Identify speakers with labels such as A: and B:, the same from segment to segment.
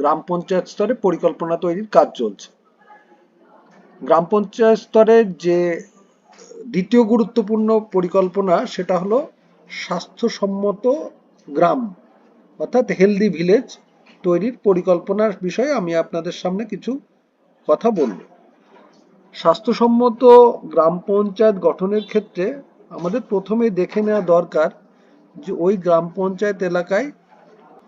A: গ্রাম পঞ্চায়েত স্তরে পরিকল্পনা তৈরির কাজ চলছে। গ্রাম পঞ্চায়েত স্তরে যে দ্বিতীয় গুরুত্বপূর্ণ পরিকল্পনা, সেটা হলো স্বাস্থ্যসম্মত গ্রাম, অর্থাৎ হেলদি ভিলেজ তৈরির পরিকল্পনার বিষয়ে আমি আপনাদের সামনে কিছু কথা বলব। স্বাস্থ্যসম্মত গ্রাম পঞ্চায়েত গঠনের ক্ষেত্রে আমাদের প্রথমে দেখে নেওয়া দরকার যে ওই গ্রাম পঞ্চায়েত এলাকায়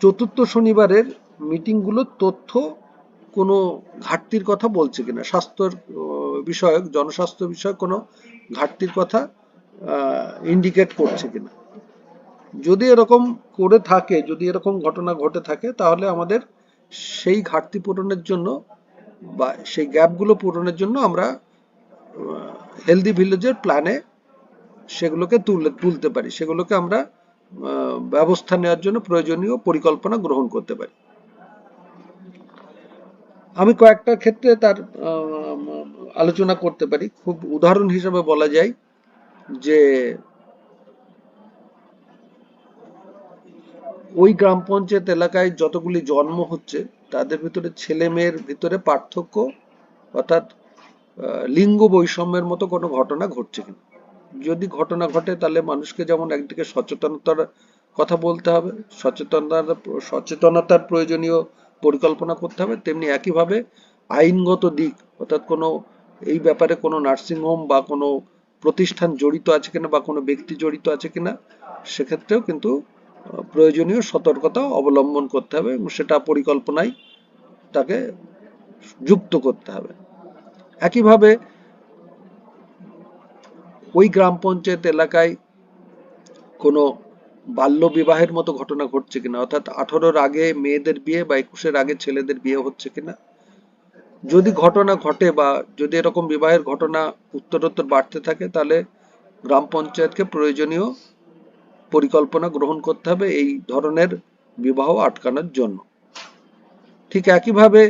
A: চতুর্থ শনিবারের মিটিংগুলোর তথ্য কোনো ঘাটতির কথা বলছে কিনা? স্বাস্থ্যর বিষয়ক, জনস্বাস্থ্য বিষয়ক কোনো ঘাটতির কথা ইন্ডিকেট করছে কিনা? যদি এরকম করে থাকে, যদি এরকম ঘটনা ঘটে থাকে, তাহলে আমাদের সেই ঘাটতি পূরণের জন্য বা সেই গ্যাপগুলো পূরণের জন্য আমরা হেলদি ভিলেজের প্ল্যানে সেগুলোকে তুলে, তুলতে পারি। সেগুলোকে আমরা ব্যবস্থা নেওয়ার জন্য প্রয়োজনীয় পরিকল্পনা গ্রহণ করতে পারি। আমি কয়েকটা ক্ষেত্রে তার আলোচনা করতে পারি। খুব উদাহরণ হিসেবে বলা যায় যে, ওই গ্রাম পঞ্চায়েত এলাকায় যতগুলি জন্ম হচ্ছে, তাদের ভিতরে ছেলে মেয়ের ভিতরে পার্থক্য অর্থাৎ লিঙ্গ বৈষম্যের মতো কোনো ঘটনা ঘটছে কিনা। যদি ঘটনা ঘটে, তাহলে মানুষকে যেমন একদিকে সচেতনতার কথা বলতে হবে, সচেতনতার সচেতনতার প্রয়োজনীয় পরিকল্পনা করতে হবে, তেমনি একইভাবে আইনগত দিক, অর্থাৎ কোনো, এই ব্যাপারে কোনো নার্সিং হোম বা কোনো প্রতিষ্ঠান জড়িত আছে কিনা বা কোনো ব্যক্তি জড়িত আছে কিনা, সেক্ষেত্রেও কিন্তু প্রয়োজনীয় সতর্কতা অবলম্বন করতে হবে এবং সেটা পরিকল্পনায় তাকে যুক্ত করতে হবে। একইভাবে ওই গ্রাম পঞ্চায়েত এলাকায় কোনো বাল্য বিবাহের মতো ঘটনা ঘটছে কিনা? অর্থাৎ আঠারোর আগে মেয়েদের বিয়ে বা একুশের আগে ছেলেদের বিয়ে হচ্ছে কিনা? যদি ঘটনা ঘটে বা যদি এরকম বিবাহের ঘটনা উত্তরোত্তর বাড়তে থাকে, তাহলে গ্রাম পঞ্চায়েতকে প্রয়োজনীয় পরিকল্পনা গ্রহণ করতে হবে এই ধরনের বিবাহ আটকানোর জন্য। ঠিক একইভাবে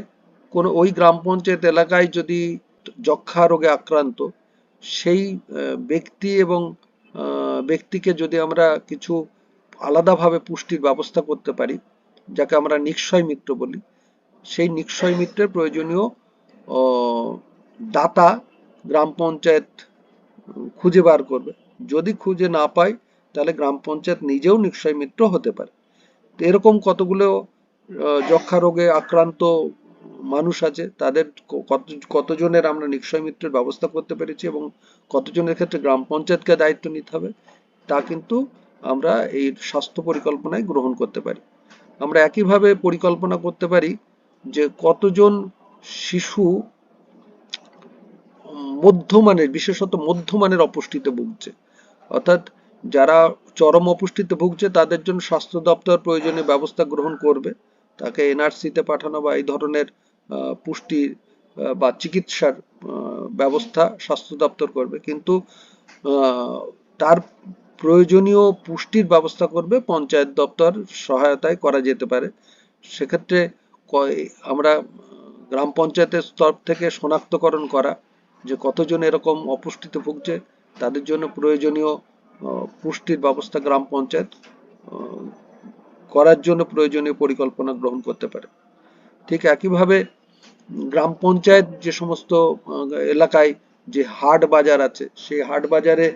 A: কোনো ওই গ্রাম পঞ্চায়েত এলাকায় যদি যক্ষা রোগে আক্রান্ত, সেই ব্যক্তি এবং ব্যক্তিকে যদি আমরা কিছু আলাদাভাবে পুষ্টির ব্যবস্থা করতে পারি, যাকে আমরা নিক্ষয় মিত্র বলি। সেই নিক্ষয় মিত্রের প্রয়োজনীয় দাতা গ্রাম পঞ্চায়েত খুঁজে বার করবে। যদি খুঁজে না পায় তাহলে গ্রাম পঞ্চায়েত নিজেও নিক্ষয় মিত্র হতে পারে। তো এরকম কতগুলো যক্ষা রোগে আক্রান্ত মানুষ আছে, তাদের কত, কতজনের আমরা নিক্ষয় মিত্রের ব্যবস্থা করতে পেরেছি এবং কতজনের ক্ষেত্রে গ্রাম পঞ্চায়েতকে দায়িত্ব নিতে হবে, তা কিন্তু আমরা এই স্বাস্থ্য পরিকল্পনায় গ্রহণ করতে পারি। আমরা একইভাবে পরিকল্পনা করতে পারি যে কতজন শিশু মধ্যমানের, বিশেষত মধ্যমানের অপুষ্টিতে ভুগছে। অর্থাৎ যারা চরম অপুষ্টিতে ভুগছে, তাদের জন্য স্বাস্থ্য দপ্তর প্রয়োজনীয় ব্যবস্থা গ্রহণ করবে। তাকে এনআরসিতে পাঠানো বা এই ধরনের পুষ্টি বা চিকিৎসার ব্যবস্থা স্বাস্থ্য দপ্তর করবে। কিন্তু তার প্রয়োজনীয় পুষ্টির ব্যবস্থা করবে, পঞ্চায়েত দপ্তর সহায়তায় করা যেতে পারে। সেক্ষেত্রে আমরা গ্রাম পঞ্চায়েতের স্তর থেকে শনাক্তকরণ করা, যে কতজন এরকম অপুষ্টিতে ভুগছে, তাদের জন্য প্রয়োজনীয় পুষ্টির ব্যবস্থা গ্রাম পঞ্চায়েত করার জন্য প্রয়োজনীয় পরিকল্পনা গ্রহণ করতে পারে। ঠিক একইভাবে গ্রাম পঞ্চায়েত যে সমস্ত এলাকায় যে হাট বাজার আছে, সেই হাট বাজারে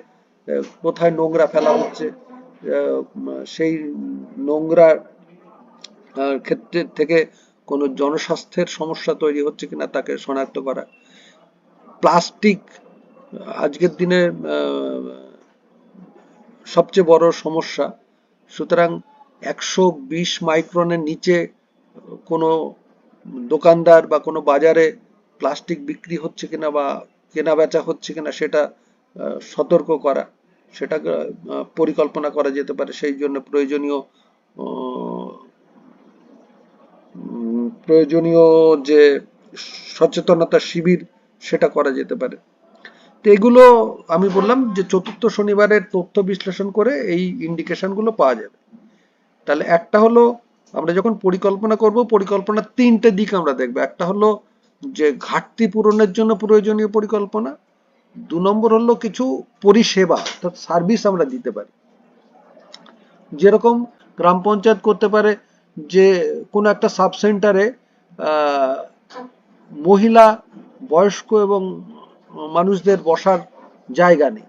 A: কোথায় নোংরা ফেলা হচ্ছে সেই নোংরা ক্ষেত্রে থেকে কোনো জনস্বাস্থ্যের সমস্যা তৈরি হচ্ছে কিনা তাকে শনাক্ত করা। প্লাস্টিক আজকের দিনে সবচেয়ে বড় সমস্যা। সুতরাং একশো বিশ মাইক্রনের নিচে কোনো দোকানদার বা কোনো বাজারে প্লাস্টিক বিক্রি হচ্ছে কিনা বা কেনা বেচা হচ্ছে কিনা সেটা সতর্ক করা সেটা পরিকল্পনা করা যেতে পারে। সেই জন্য প্রয়োজনীয় প্রয়োজনীয় যে সচেতনতা শিবির, সেটা করা যেতে পারে। তো এগুলো আমি বললাম যে চতুর্থ শনিবারের তথ্য বিশ্লেষণ করে এই ইন্ডিকেশনগুলো পাওয়া যাবে। তাহলে একটা হলো, আমরা যখন পরিকল্পনা করব, পরিকল্পনার তিনটে দিক আমরা দেখব। একটা হলো যে ঘাটতি পূরণের জন্য প্রয়োজনীয় পরিকল্পনা দু নম্বর হলো কিছু পরিষেবা, অর্থাৎ সার্ভিস আমরা দিতে পারি। যেরকম গ্রাম পঞ্চায়েত করতে পারে যে কোনো একটা সাব সেন্টারে মহিলা, বয়স্ক এবং মানুষদের বসার জায়গা নেই।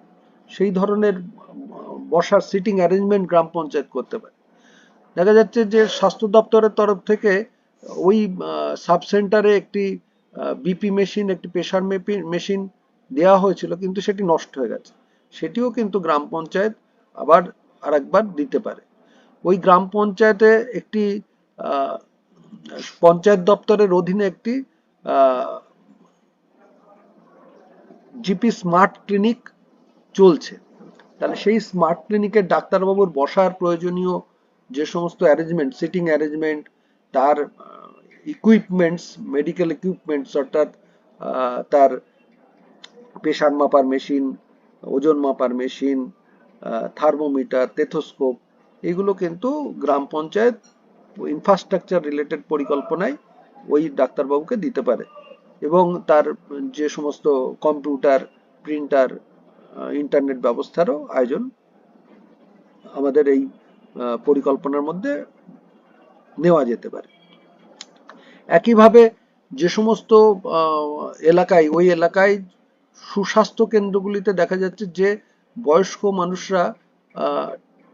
A: সেই ধরনের বসার সিটিং অ্যারেঞ্জমেন্ট গ্রাম পঞ্চায়েত করতে পারে। দেখা যাচ্ছে যে স্বাস্থ্য দপ্তরের তরফ থেকে ওই সাব সেন্টারে একটি বিপি মেশিন একটি প্রেশার মেশিন দেওয়া হয়েছিল, কিন্তু সেটি নষ্ট হয়ে গেছে। সেটিও কিন্তু গ্রাম পঞ্চায়েত আবার আরেকবার দিতে পারে। ওই গ্রাম পঞ্চায়েতে একটি পঞ্চায়েত দপ্তরের অধীনে একটি জিপি স্মার্ট ক্লিনিক চলছে। তাহলে সেই স্মার্ট ক্লিনিকের ডাক্তারবাবুর বসার প্রয়োজনীয় যে সমস্ত অ্যারেঞ্জমেন্ট, সিটিং অ্যারেঞ্জমেন্ট, তার ইকুইপমেন্টস মেডিকেল ইকুইপমেন্টস অর্থাৎ তার প্রেশার মাপার মেশিন, ওজন মাপার মেশিন থার্মোমিটার, তেথোস্কোপ, এগুলো কিন্তু গ্রাম পঞ্চায়েত ইনফ্রাস্ট্রাকচার রিলেটেড পরিকল্পনায় ওই ডাক্তারবাবুকে দিতে পারে। এবং তার যে সমস্ত কম্পিউটার প্রিন্টার ইন্টারনেট ব্যবস্থারও আয়োজন আমাদের এই পরিকল্পনার মধ্যে নেওয়া যেতে পারে। একইভাবে যে সমস্ত এলাকায়, ওই এলাকায় সুস্বাস্থ্য কেন্দ্রগুলিতে দেখা যাচ্ছে যে বয়স্ক মানুষরা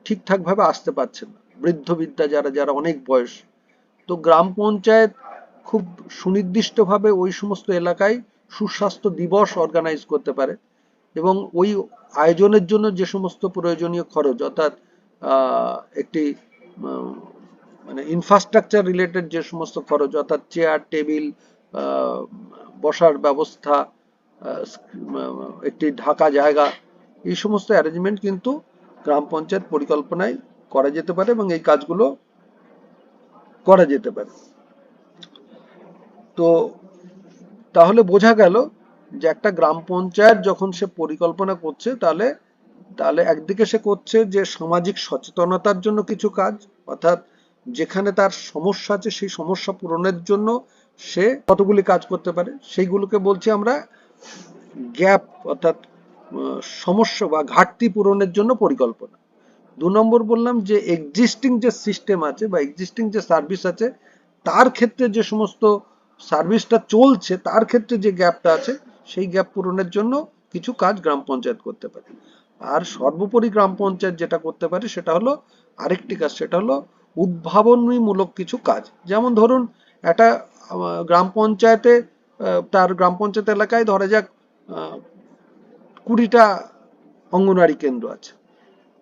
A: ঠিকঠাকভাবে আসতে পারছে না। বৃদ্ধ বিদ্যা যারা যারা অনেক বয়স। তো গ্রাম পঞ্চায়েত খুব সুনির্দিষ্টভাবে ওই সমস্ত এলাকায় সুস্বাস্থ্য দিবস অর্গানাইজ করতে পারে এবং ওই আয়োজনের জন্য যে সমস্ত প্রয়োজনীয় খরচ, অর্থাৎ একটি মানে ইনফ্রাস্ট্রাকচার রিলেটেড যে সমস্ত খরচ, অর্থাৎ চেয়ার টেবিল বসার ব্যবস্থা একটি ঢাকা জায়গা, এই সমস্ত অ্যারেঞ্জমেন্ট কিন্তু গ্রাম পঞ্চায়েত পরিকল্পনায় করা যেতে পারে এবং এই কাজগুলো করা যেতে পারে। তো তাহলে বোঝা গেল যে একটা গ্রাম পঞ্চায়েত যখন সে পরিকল্পনা করছে, তাহলে তাহলে একদিকে সে করছে যে সামাজিক সচেতনতার জন্য কিছু কাজ, অর্থাৎ যেখানে তার সমস্যা আছে, সেই সমস্যা পূরণের জন্য সে কতগুলি কাজ করতে পারে, সেইগুলোকে বলছি আমরা গ্যাপ অর্থাৎ সমস্যা বা ঘাটতি পূরণের জন্য পরিকল্পনা। দু নম্বর বললাম যে এক্সিস্টিং যে সিস্টেম আছে বা এক্সিস্টিং যে সার্ভিস আছে, তার ক্ষেত্রে যে সমস্ত সার্ভিসটা চলছে, তার ক্ষেত্রে যে গ্যাপটা আছে, সেই গ্যাপ পূরণের জন্য কিছু কাজ গ্রাম পঞ্চায়েত করতে পারে। আর সর্বোপরি গ্রাম পঞ্চায়েত যেটা করতে পারে, সেটা হলো আরেকটি কাজ, সেটা হলো উদ্ভাবনীমূলক কিছু কাজ। যেমন ধরুন, একটা গ্রাম পঞ্চায়েতে তার গ্রাম পঞ্চায়েত এলাকায় ধরা যাক কুড়িটা অঙ্গনওয়াড়ি কেন্দ্র আছে।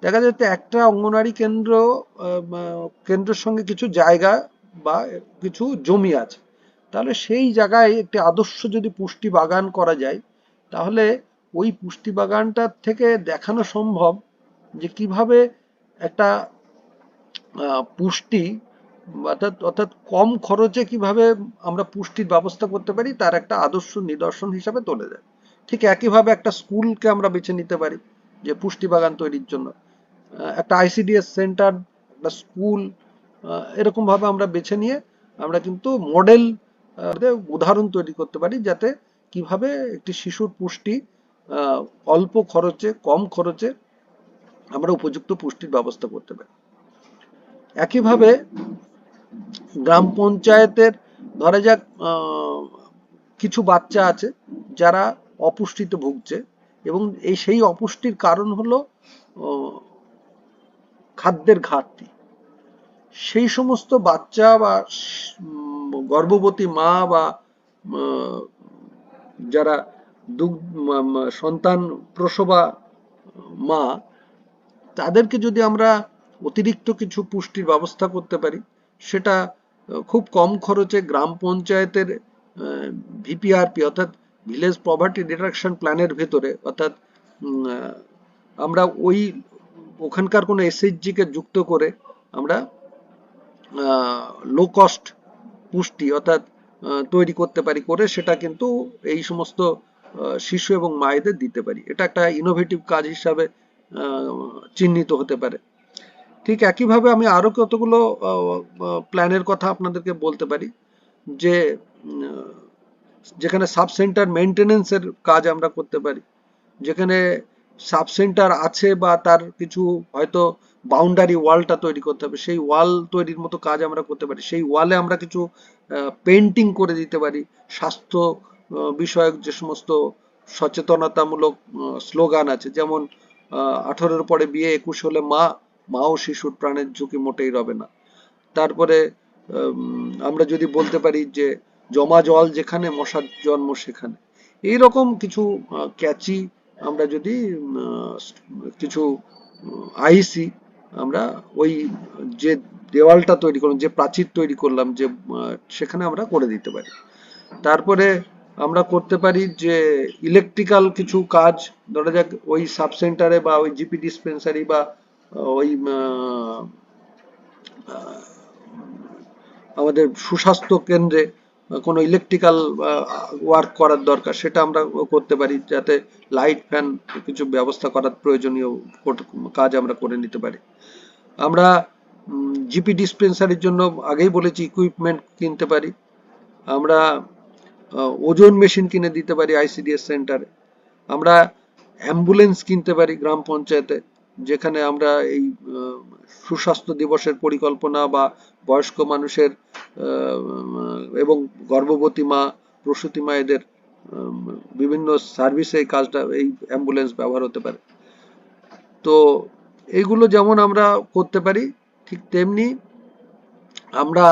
A: দেখা যাচ্ছে একটা অঙ্গনওয়াড়ি কেন্দ্র কেন্দ্রের সঙ্গে কিছু জায়গা বা কিছু জমি আছে। তাহলে সেই জায়গায় একটি আদর্শ যদি পুষ্টি বাগান করা যায়, তাহলে ওই পুষ্টি বাগানটার থেকে দেখানো সম্ভব যে কীভাবে একটা পুষ্টি অর্থাৎ অর্থাৎ কম খরচে কীভাবে আমরা পুষ্টির ব্যবস্থা করতে পারি, তার একটা আদর্শ নিদর্শন হিসাবে তোলে যায় ঠিক একইভাবে একটা স্কুলকে আমরা বেছে নিতে পারি, যে পুষ্টি বাগান তৈরির জন্য। একটা আইসিডিএস সেন্টার, একটা স্কুল এরকম ভাবে আমরা বেছে নিয়ে আমরা কিন্তু মডেল উদাহরণ তৈরি করতে পারি, যাতে কীভাবে একটি শিশুর পুষ্টি অল্প খরচে, কম খরচে আমরা উপযুক্ত পুষ্টির ব্যবস্থা করতে পারি। একইভাবে গ্রাম পঞ্চায়েতের, ধরা যাক কিছু বাচ্চা আছে যারা অপুষ্টিতে ভুগছে এবং এই সেই অপুষ্টির কারণ হলো খাদ্যের ঘাটতি। সেই সমস্ত বাচ্চা বা গর্ভবতী মা বা যারা সন্তান প্রসবা মা, তাদেরকে যদি আমরা অতিরিক্ত কিছু পুষ্টির ব্যবস্থা করতে পারি সেটা খুব কম খরচে গ্রাম পঞ্চায়েতের ভিপিআরপি অর্থাৎ ভিলেজ পভার্টি রিডাকশন প্ল্যানের ভেতরে, অর্থাৎ আমরা ওই ওখানকার কোনো এসএইচজি কে যুক্ত করে আমরা লো কস্ট পুষ্টি, অর্থাৎ তৈরি করতে পারি, করে সেটা কিন্তু এই সমস্ত শিশু এবং মায়েদের দিতে পারি। এটা একটা ইনোভেটিভ কাজ হিসাবে চিহ্নিত হতে পারে। ঠিক একইভাবে আমি আরও কতগুলো প্ল্যানের কথা আপনাদেরকে বলতে পারি। যে যেখানে সাব সেন্টার মেনটেনেন্সের কাজ আমরা করতে পারি। যেখানে সাব সেন্টার আছে বা তার কিছু হয়তো বাউন্ডারি ওয়ালটা তৈরি করতে হবে, সেই ওয়াল তৈরির মতো কাজ আমরা করতে পারি। সেই ওয়ালে আমরা কিছু পেন্টিং করে দিতে পারি। স্বাস্থ্য বিষয়ক যে সমস্ত সচেতনতামূলক স্লোগান আছে। যেমন আঠারোর পরে বিয়ে একুশ হলে মা মা ও শিশুর প্রাণের ঝুঁকি মোটেই রবে না। তারপরে আমরা যদি বলতে পারি যে জমা জল যেখানে, মশার জন্ম সেখানে। এইরকম কিছু ক্যাচি আমরা যদি কিছু আইসি আমরা ওই যে দেওয়ালটা তৈরি করলাম, যে প্রাচীর তৈরি করলাম, যে সেখানে আমরা করে দিতে পারি। তারপরে আমরা করতে পারি যে ইলেকট্রিক্যাল কিছু কাজ, ধরা যাক ওই সাব সেন্টারে বা ওই জিপি ডিসপেন্সারি বা ওই আমাদের সুস্বাস্থ্য কেন্দ্রে কোনো ইলেকট্রিক্যাল ওয়ার্ক করার দরকার, সেটা আমরা করতে পারি যাতে লাইট ফ্যান কিছু ব্যবস্থা করার প্রয়োজনীয় কাজ আমরা করে নিতে পারি। আমরা জিপি ডিসপেন্সারির জন্য আগেই বলেছি ইকুইপমেন্ট কিনতে পারি। আমরা ওজন মেশিন কিনে দিতে পারি আইসিডিএস সেন্টারে আমরা অ্যাম্বুলেন্স কিনতে পারি গ্রাম পঞ্চায়েতে। যেখানে আমরা এই সুস্বাস্থ্য দিবসের পরিকল্পনা বা বয়স্ক মানুষের এবং গর্ভবতী মা প্রসূতি মায়েদের উম, বিভিন্ন সার্ভিসে এই কাজটা এই অ্যাম্বুলেন্স ব্যবহার হতে পারে। তো এইগুলো যেমন আমরা করতে পারি ঠিক তেমনি আমরা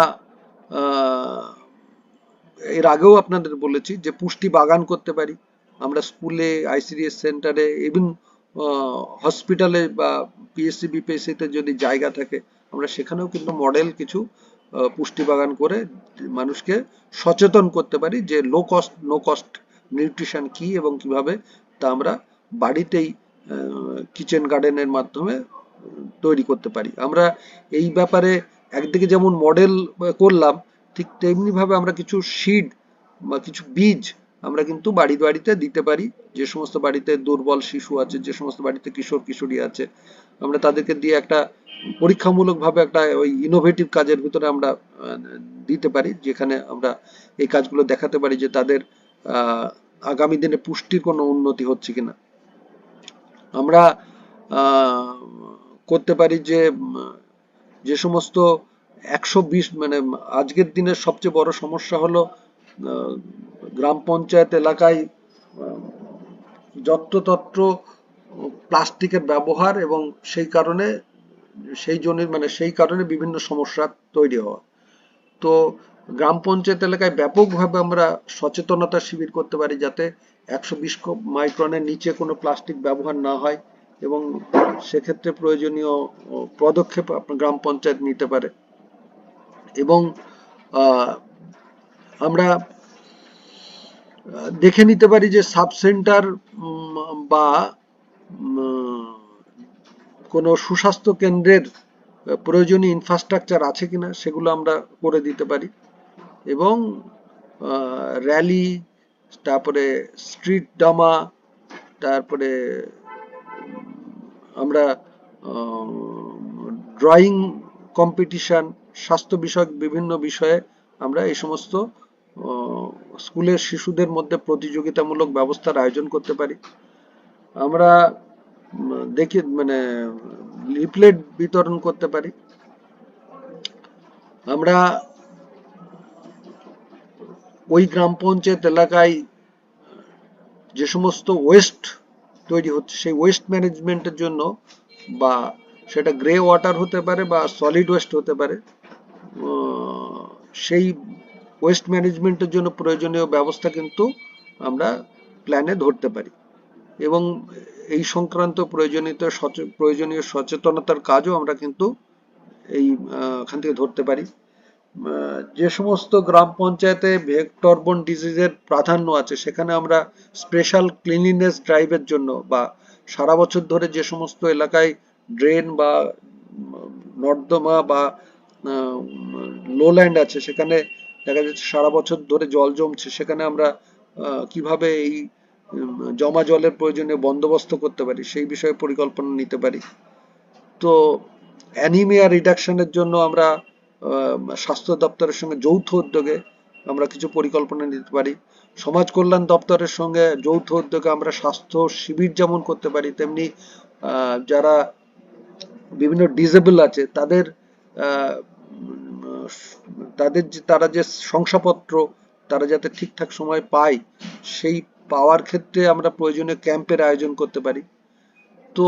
A: এর আগেও আপনাদের বলেছি যে পুষ্টি বাগান করতে পারি। আমরা স্কুলে আইসিডিএস সেন্টারে ইভেন হসপিটালে বা পিএসসি বিপিএসসিতে যদি জায়গা থাকে, আমরা সেখানেও কিন্তু মডেল কিছু পুষ্টি বাগান করে মানুষকে সচেতন করতে পারি যে low cost no cost nutrition কি এবং কীভাবে তা আমরা বাড়িতেই কিচেন গার্ডেনের মাধ্যমে তৈরি করতে পারি। আমরা এই ব্যাপারে একদিকে যেমন মডেল করলাম, ঠিক তেমনি ভাবে আমরা কিছু সিড বা কিছু বীজ আমরা কিন্তু বাড়ি বাড়িতে দিতে পারি। যে সমস্ত বাড়িতে দুর্বল শিশু আছে, যে সমস্ত বাড়িতে কিশোর কিশোরী আছে, আমরা তাদেরকে দিয়ে একটা পরীক্ষামূলক ভাবে একটা ওই ইনোভেটিভ কাজের ভিতরে আমরা দিতে পারি, যেখানে আমরা এই কাজগুলো দেখাতে পারি যে তাদের আগামী দিনে পুষ্টির কোনো উন্নতি হচ্ছে কিনা। আমরা করতে পারি যে যে সমস্ত একশো বিশ মানে আজকের দিনের সবচেয়ে বড় সমস্যা হলো গ্রাম পঞ্চায়েত এলাকায় যত্রতত্র প্লাস্টিকের ব্যবহার এবং সেই কারণে, সেই জন্য মানে সেই কারণে বিভিন্ন সমস্যা তৈরি হওয়া। তো গ্রাম পঞ্চায়েত এলাকায় ব্যাপকভাবে আমরা সচেতনতা শিবির করতে পারি যাতে একশো বিশ মাইক্রনের নিচে কোনো প্লাস্টিক ব্যবহার না হয় এবং সেক্ষেত্রে প্রয়োজনীয় পদক্ষেপ গ্রাম পঞ্চায়েত নিতে পারে। এবং আমরা দেখে নিতে পারি যে সাব সেন্টার বা কোনো সুস্বাস্থ্য কেন্দ্রের প্রয়োজনীয় ইনফ্রাস্ট্রাকচার আছে কিনা সেগুলো আমরা করে দিতে পারি। এবং র্যালি তারপরে স্ট্রিট ডামা তারপরে আমরা ড্রয়িং কম্পিটিশন স্বাস্থ্য বিষয়ক বিভিন্ন বিষয়ে আমরা এই সমস্ত স্কুলের শিশুদের মধ্যে প্রতিযোগিতামূলক ব্যবস্থার আয়োজন করতে পারি। আমরা দেখি মানে লিফলেট বিতরণ করতে পারি। আমরা ওই গ্রাম পঞ্চায়েত এলাকায় যে সমস্ত ওয়েস্ট তৈরি হচ্ছে, সেই ওয়েস্ট ম্যানেজমেন্টের জন্য বা সেটা গ্রে ওয়াটার হতে পারে বা সলিড ওয়েস্ট হতে পারে সেই ওয়েস্ট ম্যানেজমেন্টের জন্য প্রয়োজনীয় ব্যবস্থা কিন্তু আমরা প্ল্যানে ধরতে পারি। এবং এই সংক্রান্ত প্রয়োজনীয় সচে- প্রয়োজনীয় সচেতনতার কাজও আমরা কিন্তু এই এখান থেকে ধরতে পারি। যে সমস্ত গ্রাম পঞ্চায়েতে ভেক্টরবন ডিজিজের প্রাধান্য আছে, সেখানে আমরা স্পেশাল ক্লিনলিনেস ড্রাইভের জন্য বা সারা বছর ধরে যে সমস্ত এলাকায় ড্রেন বা নর্দমা বা লোল্যান্ড আছে, সেখানে দেখা যাচ্ছে সারা বছর ধরে জল জমছে, সেখানে আমরা কীভাবে এই জমা জলের প্রয়োজনীয় বন্দোবস্ত করতে পারি, সেই বিষয়ে পরিকল্পনা নিতে পারি। তো অ্যানিমিয়া রিডাকশনের জন্য আমরা স্বাস্থ্য দপ্তরের সঙ্গে যৌথ উদ্যোগে আমরা কিছু পরিকল্পনা নিতে পারি। সমাজ কল্যাণ দপ্তরের সঙ্গে যৌথ উদ্যোগে আমরা স্বাস্থ্য শিবির যেমন করতে পারি, তেমনি যারা বিভিন্ন ডিজেবল আছে, তাদের তাদের যে, তারা যে শংসাপত্র, তারা যাতে ঠিকঠাক সময় পায়, সেই পাওয়ার ক্ষেত্রে আমরা প্রয়োজনীয় ক্যাম্পের আয়োজন করতে পারি। তো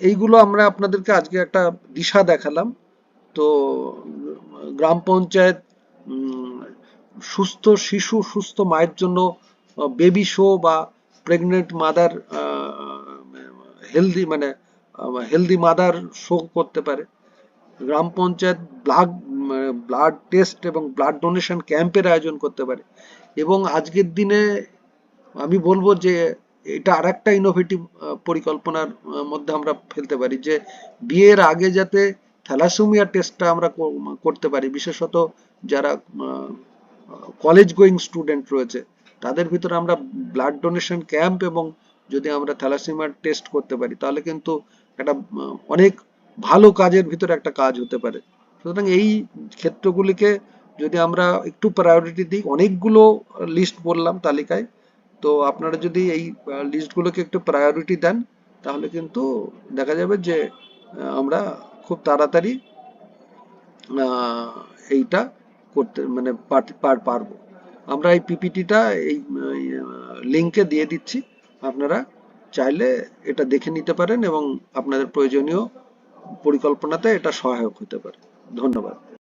A: এইগুলো আমরা আপনাদেরকে আজকে একটা দিশা দেখালাম। তো গ্রাম পঞ্চায়েত সুস্থ শিশু, সুস্থ মায়ের জন্য বেবি শো বা প্রেগনেন্ট মাদার হেলদি মানে হেলদি মাদার শো করতে পারে। গ্রাম পঞ্চায়েত ব্লাড ব্লাড টেস্ট এবং ব্লাড ডোনেশন ক্যাম্পের আয়োজন করতে পারে। এবং আজকের দিনে আমি বলব যে এটা আর একটা ইনোভেটিভ পরিকল্পনার মধ্যে আমরা ফেলতে পারি যে বিয়ের আগে যাতে থ্যালাসেমিয়া টেস্টটা আমরা করতে পারি। বিশেষত যারা কলেজ গোয়িং স্টুডেন্ট রয়েছে, তাদের ভিতরে আমরা ব্লাড ডোনেশন ক্যাম্প এবং যদি আমরা থ্যালাসেমিয়া টেস্ট করতে পারি, তাহলে কিন্তু একটা অনেক ভালো কাজের ভিতরে একটা কাজ হতে পারে। সুতরাং এই ক্ষেত্রগুলিকে যদি আমরা একটু প্রায়োরিটি দিই, অনেকগুলো লিস্ট বললাম তালিকায়, তো আপনারা যদি এই লিস্টগুলোকে একটু প্রায়োরিটি দেন, তাহলে কিন্তু দেখা যাবে যে আমরা খুব তাড়াতাড়ি এইটা করতে মানে পার পারব। আমরা এই পিপিটিটা এই লিঙ্কে দিয়ে দিচ্ছি। আপনারা চাইলে এটা দেখে নিতে পারেন এবং আপনাদের প্রয়োজনীয় পরিকল্পনাতে এটা সহায়ক হতে পারে। ধন্যবাদ।